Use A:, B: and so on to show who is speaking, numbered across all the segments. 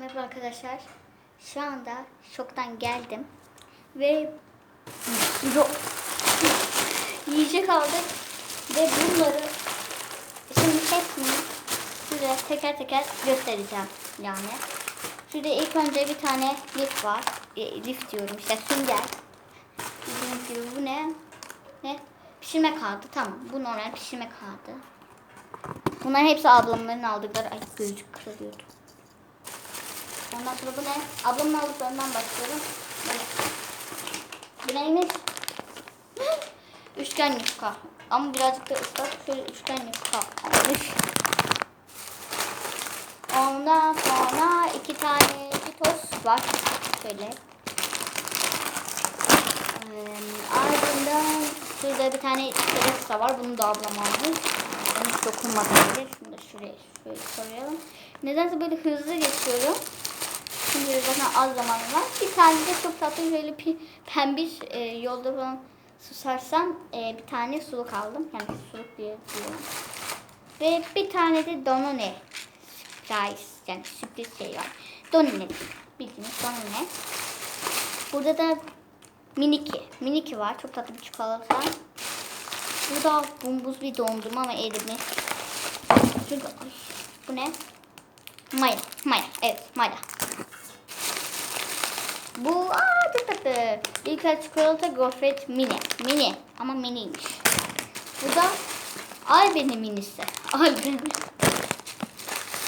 A: Merhaba arkadaşlar. Şu anda şoktan geldim. Ve yiyecek aldık. Ve bunları şimdi hepsini size teker teker göstereceğim yani. Şurada ilk önce bir tane lif var. E, lif diyorum işte sünger. Bildiğiniz gibi bu ne? Ne? Pişirme kağıdı. Tamam. Bu normal pişirme kağıdı. Bunların hepsi ablamların aldıkları. Ay gözlük kırılıyordu. Ondan sonra bu ne? Ablamın aldıklarından başlıyorum. Bu neymiş? üçgen yufka. Ama birazcık da ıslak. Şöyle üçgen yufka. Ondan sonra iki tane tost var. Şöyle. Ardından şurada bir tane terasa var. Bunu da ablam almış. Ben hiç dokunmadım bile. Şunu da şuraya şöyle koyalım. Nedense böyle hızlı geçiyorum. Zaten az zaman var. Bir tane de çok tatlı şöyle pi- pembiş e, yolda falan susarsam e, bir tane suluk aldım. Yani suluk diye diyorum. Ve bir tane de Danone surprise yani sürpriz şey var. Danone bildiğiniz Danone. Burada da Miniki. Miniki var. Çok tatlı bir çikolata. Burada bumbuz bir dondurma ama erimli. Şurada, ay, bu ne? Maya. Maya. Evet Maya. Bu aa çok tatlı. İlk çikolata gofret mini. Mini ama miniymiş. Bu da Alben'in minisi. Alben.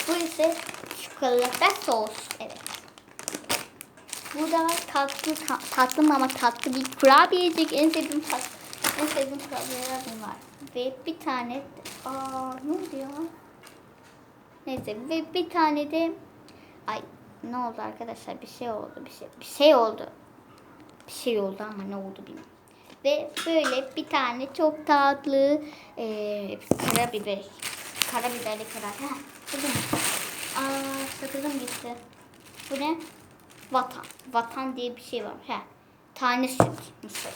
A: Bu ise çikolata sos. Evet. Bu da tatlı ta- tatlı ama tatlı bir kurabiyecik. En sevdiğim tatlı. En sevdiğim kurabiyelerden var. Ve bir tane aa ne oluyor? Neyse ve bir tane de ay ne oldu arkadaşlar bir şey oldu bir şey bir şey oldu. Bir şey oldu ama ne oldu bilmiyorum. Ve böyle bir tane çok tatlı eee karabiber. Karabiberli bu ne? Aa sakızım gitti. Bu ne? Vatan. Vatan diye bir şey var. He. Tane süt mısır.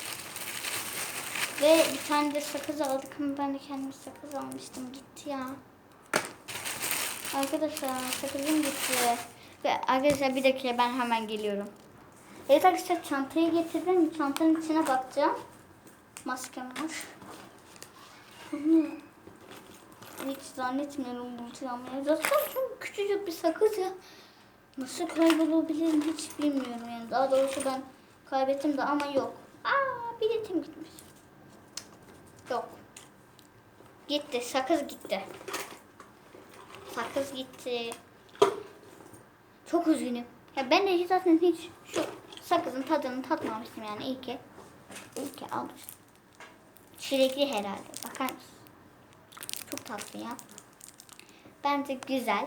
A: Ve bir tane de sakız aldık ama ben de kendime sakız almıştım. Gitti ya. Arkadaşlar sakızım gitti. Arkadaşlar bir dakika ben hemen geliyorum. Evet arkadaşlar çantayı getirdim. Çantanın içine bakacağım. Maskem var. Hiç zannetmiyorum bulacağımı. Zaten çok küçücük bir sakız ya. Nasıl kaybolabilirim hiç bilmiyorum yani. Daha doğrusu ben kaybettim de ama yok. Aa biletim gitmiş. Yok. Gitti. Sakız gitti. Sakız gitti. Çok üzgünüm. Ya ben de zaten hiç şu sakızın tadını tatmamıştım yani iyi ki. İyi ki almıştım. Çilekli herhalde. Bakar mısın? Çok tatlı ya. Bence güzel.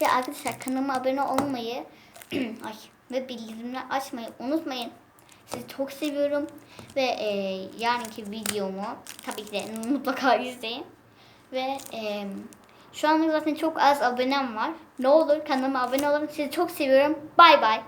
A: Ve arkadaşlar kanalıma abone olmayı ay, ve bildirimleri açmayı unutmayın. Sizi çok seviyorum. Ve e, yarınki videomu tabii ki de mutlaka izleyin. Ve e, şu anda zaten çok az abonem var. Ne olur kanalıma abone olun. Sizi çok seviyorum. Bay bay.